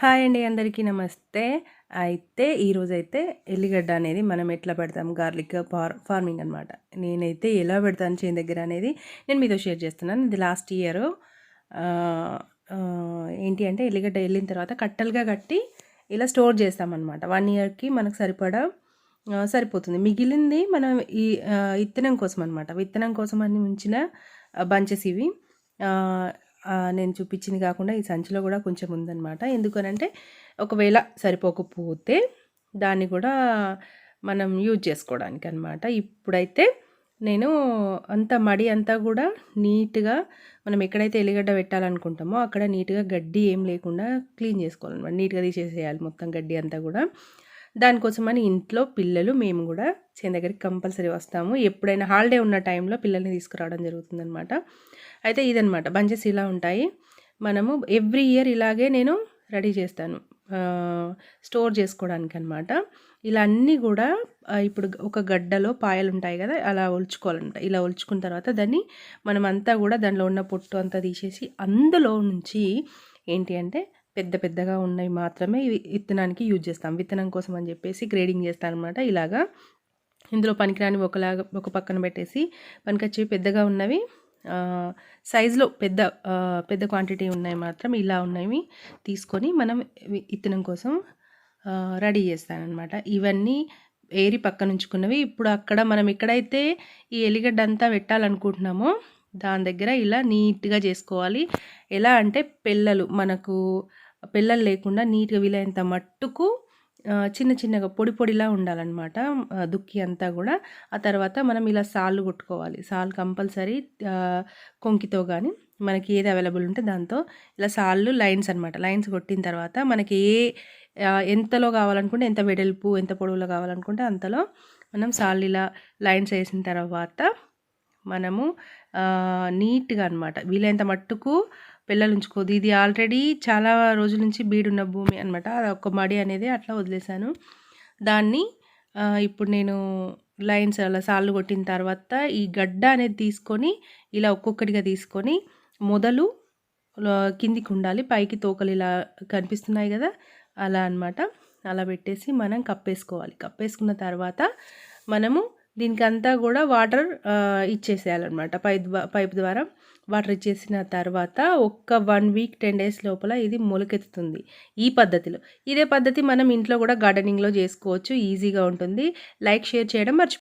Hi అండి అందరికీ నమస్తే. అయితే ఈరోజైతే ఎల్లిగడ్డ అనేది మనం ఎట్లా పెడతాం? గార్లిక్ ఫార్ ఫార్మింగ్ అనమాట నేనైతే ఎలా పెడతాను చేను దగ్గర అనేది నేను మీతో షేర్ చేస్తున్నాను. ఇది లాస్ట్ ఇయర్. ఏంటి అంటే ఎల్లిగడ్డ వెళ్ళిన తర్వాత కట్టలుగా కట్టి ఇలా స్టోర్ చేస్తామన్నమాట. వన్ ఇయర్కి మనకు సరిపడా సరిపోతుంది. మిగిలింది మనం ఈ విత్తనం కోసం అనమాట విత్తనం కోసం అని ఉంచిన బంచెస్ ఇవి. నేను చూపించింది కాకుండా ఈ సంచిలో కూడా కొంచెం ఉందన్నమాట. ఎందుకనంటే ఒకవేళ సరిపోకపోతే దాన్ని కూడా మనం యూజ్ చేసుకోవడానికి అనమాట ఇప్పుడైతే నేను అంత మడి అంతా కూడా నీట్గా మనం ఎక్కడైతే ఎల్లిగడ్డ పెట్టాలనుకుంటామో అక్కడ నీట్గా గడ్డి ఏం లేకుండా క్లీన్ చేసుకోవాలన్నమాట. నీట్గా తీసేసేయాలి మొత్తం గడ్డి అంతా కూడా. దానికోసమని ఇంట్లో పిల్లలు మేము కూడా చేను దగ్గరికి కంపల్సరీ వస్తాము. ఎప్పుడైనా హాలిడే ఉన్న టైంలో పిల్లల్ని తీసుకురావడం జరుగుతుందనమాట అయితే ఇదనమాట బంచెస్ ఇలా ఉంటాయి. మనము ఎవ్రీ ఇయర్ ఇలాగే నేను రెడీ చేస్తాను. స్టోర్ చేసుకోవడానికి అనమాట ఇలా అన్నీ కూడా ఇప్పుడు ఒక గడ్డలో పాయలు ఉంటాయి కదా అలా ఒలుచుకోవాలంట ఇలా ఒలుచుకున్న తర్వాత దాన్ని మనం అంతా కూడా దానిలో ఉన్న పొట్టు అంతా తీసేసి అందులో నుంచి ఏంటి అంటే పెద్ద పెద్దగా ఉన్నవి మాత్రమే విత్తనానికి యూజ్ చేస్తాం. విత్తనం కోసం అని చెప్పేసి గ్రేడింగ్ చేస్తాం అనమాట ఇలాగా. ఇందులో పనికిరాని ఒకలాగా ఒక పక్కన పెట్టేసి పనికొచ్చేవి పెద్దగా ఉన్నవి సైజులో పెద్ద పెద్ద క్వాంటిటీ ఉన్నాయి మాత్రం ఇలా ఉన్నవి తీసుకొని మనం విత్తనం కోసం రెడీ చేస్తానమాట ఇవన్నీ ఏరి పక్కన ఉంచుకున్నవి. ఇప్పుడు అక్కడ మనం ఎక్కడైతే ఈ ఎలిగడ్డ అంతా పెట్టాలనుకుంటున్నామో దాని దగ్గర ఇలా నీట్గా చేసుకోవాలి. ఎలా అంటే పిల్లలు మనకు పిల్లలు లేకుండా నీట్గా వీలైనంత మట్టుకు చిన్న చిన్నగా పొడి పొడిలా ఉండాలన్నమాట దుక్కి అంతా కూడా. ఆ తర్వాత మనం ఇలా సాళ్ళు కొట్టుకోవాలి. సాల్ కంపల్సరీ కొంకితో కానీ మనకి ఏది అవైలబుల్ ఉంటే దాంతో ఇలా సాళ్ళు లైన్స్ అనమాట లైన్స్ కొట్టిన తర్వాత మనకి ఏ ఎంతలో కావాలనుకుంటే ఎంత వెడల్పు ఎంత పొడవులో కావాలనుకుంటే అంతలో మనం సాళ్ళు ఇలా లైన్స్ వేసిన తర్వాత మనము నీట్గా అనమాట వీలైనంత మట్టుకు పిల్లలు ఉంచుకోదు ఇది ఆల్రెడీ చాలా రోజుల నుంచి బీడున్న భూమి అనమాట అది ఒక మడి అనేది అట్లా వదిలేశాను. దాన్ని ఇప్పుడు నేను లైన్స్ అలా సాళ్ళు కొట్టిన తర్వాత ఈ గడ్డ అనేది తీసుకొని ఇలా ఒక్కొక్కటిగా తీసుకొని మొదలు కిందికి ఉండాలి. పైకి తోకలు ఇలా కనిపిస్తున్నాయి కదా అలా అన్నమాట. అలా పెట్టేసి మనం కప్పేసుకోవాలి. కప్పేసుకున్న తర్వాత మనము దీనికి అంతా కూడా వాటర్ ఇచ్చేసేయాలన్నమాట. పైప్ పైప్ ద్వారా వాటర్ ఇచ్చేసిన తర్వాత ఒక్క వన్ వీక్ టెన్ డేస్ లోపల ఇది మొలకెత్తుతుంది ఈ పద్ధతిలో. ఇదే పద్ధతి మనం ఇంట్లో కూడా గార్డెనింగ్లో చేసుకోవచ్చు ఈజీగా ఉంటుంది. లైక్ షేర్ చేయడం మర్చిపో